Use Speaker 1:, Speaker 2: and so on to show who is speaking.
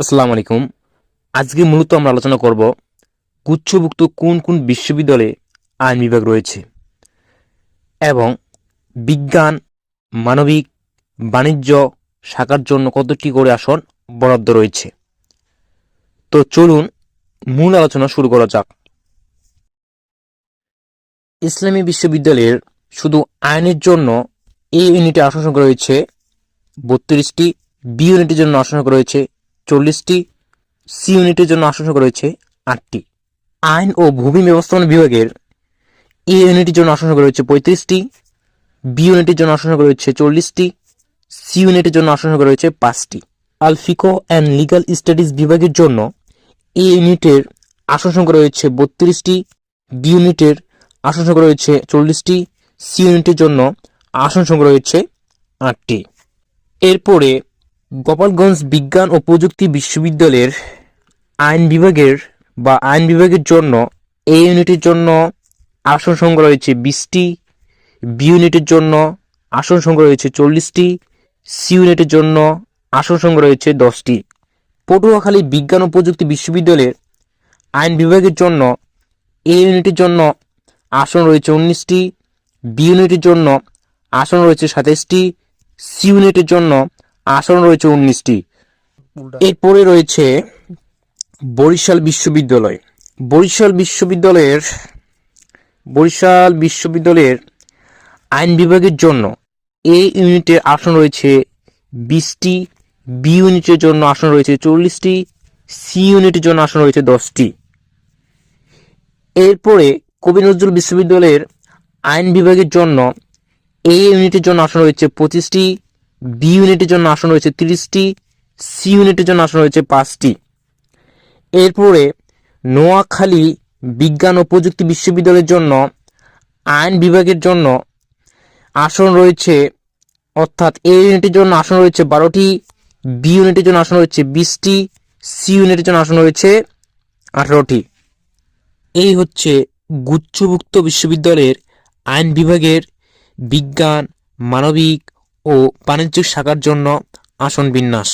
Speaker 1: আসসালামু আলাইকুম। আজকে মূলত আমরা আলোচনা করব গুচ্ছভুক্ত কোন কোন বিশ্ববিদ্যালয়ে আইন বিভাগ রয়েছে এবং বিজ্ঞান, মানবিক, বাণিজ্য শাখার জন্য কতটি করে আসন বরাদ্দ রয়েছে। তো চলুন মূল আলোচনা শুরু করা যাক। ইসলামী বিশ্ববিদ্যালয়ের শুধু আইনের জন্য এ ইউনিটে আসন সংখ্যা রয়েছে বত্রিশটি, বি ইউনিটের জন্য আসন সংখ্যা রয়েছে চল্লিশটি সি ইউনিটের জন্য আসন সংখ্যা রয়েছে আটটি। আইন ও ভূমি ব্যবস্থাপনা বিভাগের এ ইউনিটের জন্য আসন সংখ্যা রয়েছে পঁয়ত্রিশটি, বি ইউনিটের জন্য আসন সংখ্যা রয়েছে চল্লিশটি, সি ইউনিটের জন্য আসন সংখ্যা রয়েছে পাঁচটি। আলফিকো অ্যান্ড লিগাল স্টাডিজ বিভাগের জন্য এ ইউনিটের আসন সংখ্যা রয়েছে বত্রিশটি, বি ইউনিটের আসন সংখ্যা রয়েছে চল্লিশটি, সি ইউনিটের জন্য আসন সংখ্যা রয়েছে আটটি। এরপরে গোপালগঞ্জ বিজ্ঞান ও প্রযুক্তি বিশ্ববিদ্যালয়ের আইন বিভাগের বা আইন বিভাগের জন্য এ ইউনিটের জন্য আসন সংখ্যা রয়েছে বিশটি, বি ইউনিটের জন্য আসন সংখ্যা রয়েছে চল্লিশটি, সি ইউনিটের জন্য আসন সংখ্যা রয়েছে দশটি। পটুয়াখালী বিজ্ঞান ও প্রযুক্তি বিশ্ববিদ্যালয়ের আইন বিভাগের জন্য এ ইউনিটের জন্য আসন রয়েছে উনিশটি, বি ইউনিটের জন্য আসন রয়েছে সাতাইশটি সি ইউনিটের জন্য আসন রয়েছে উনিশটি। এরপরে রয়েছে বরিশাল বিশ্ববিদ্যালয়। বরিশাল বিশ্ববিদ্যালয়ের বরিশাল বিশ্ববিদ্যালয়ের আইন বিভাগের জন্য এ ইউনিটের আসন রয়েছে বিশটি বি ইউনিটের জন্য আসন রয়েছে চল্লিশটি সি ইউনিটের জন্য আসন রয়েছে দশটি। এরপরে কবি নজরুল বিশ্ববিদ্যালয়ের আইন বিভাগের জন্য এ ইউনিটের জন্য আসন রয়েছে পঁচিশটি বি ইউনিটের জন্য আসন রয়েছে তিরিশটি, সি ইউনিটের জন্য আসন রয়েছে পাঁচটি। এরপরে নোয়াখালী বিজ্ঞান ও প্রযুক্তি বিশ্ববিদ্যালয়ের জন্য, আইন বিভাগের জন্য আসন রয়েছে, অর্থাৎ এ ইউনিটের জন্য আসন রয়েছে বারোটি, বি ইউনিটের জন্য আসন রয়েছে বিশটি, সি ইউনিটের জন্য আসন রয়েছে আঠারোটি। এই হচ্ছে গুচ্ছভুক্ত বিশ্ববিদ্যালয়ের আইন বিভাগের বিজ্ঞান, মানবিক ও বাণিজ্যিক শাখার জন্য আসন বিন্যাস।